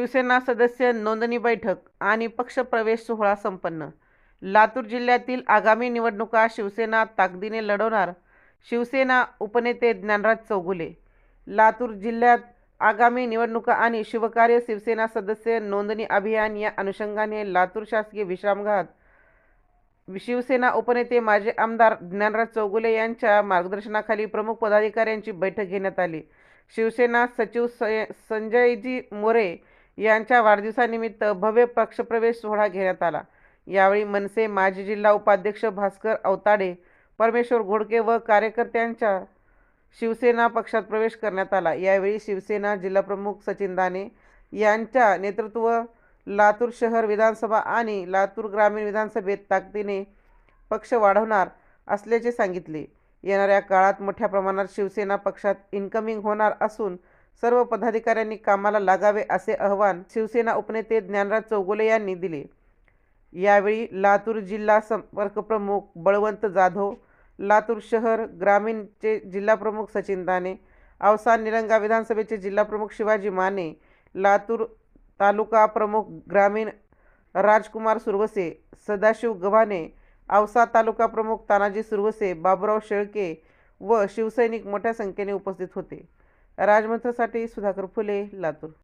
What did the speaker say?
शिवसेना सदस्य नोंदणी बैठक आणि पक्षप्रवेश सोहळा संपन्न. लातूर जिल्ह्यातील आगामी निवडणुका शिवसेना ताकदीने लढवणार शिवसेना उपनेते ज्ञानराज चौगुले. लातूर जिल्ह्यात आगामी निवडणुका आणि शिवकार्य शिवसेना सदस्य नोंदणी अभियान या अनुषंगाने लातूर शासकीय विश्रामगृहात शिवसेना उपनेते माजी आमदार ज्ञानराज चौगुले यांच्या मार्गदर्शनाखाली प्रमुख पदाधिकाऱ्यांची बैठक घेण्यात आली. शिवसेना सचिव संजयजी मोरे यांच्या वाढदिवसानिमित्त भव्य पक्षप्रवेश सोहळा घेण्यात आला. यावेळी मनसे माजी जिल्हा उपाध्यक्ष भास्कर अवताडे परमेश्वर घोडके व कार्यकर्त्यांच्या शिवसेना पक्षात प्रवेश करण्यात आला. यावेळी शिवसेना जिल्हाप्रमुख सचिन दाने यांच्या नेतृत्व लातूर शहर विधानसभा आणि लातूर ग्रामीण विधानसभेत ताकदीने पक्ष वाढवणार असल्याचे सांगितले. येणाऱ्या काळात मोठ्या प्रमाणात शिवसेना पक्षात इन्कमिंग होणार असून सर्व पदाधिकाऱ्यांनी कामाला लागावे असे आवाहन शिवसेना उपनेते ज्ञानराज चौगुले यांनी दिले. यावेळी लातूर जिल्हा संपर्क प्रमुख बळवंत जाधव लातूर शहर ग्रामीणचे जिल्हाप्रमुख सचिन दाने औसा निलंगा विधानसभेचे जिल्हाप्रमुख शिवाजी माने लातूर तालुका प्रमुख ग्रामीण राजकुमार सुरवसे सदाशिव गव्हाणे औसा तालुका प्रमुख तानाजी सुरवसे बाबुराव शेळके व शिवसैनिक मोठ्या संख्येने उपस्थित होते. राजमंत्रसाठी सुधाकर फुले लातूर.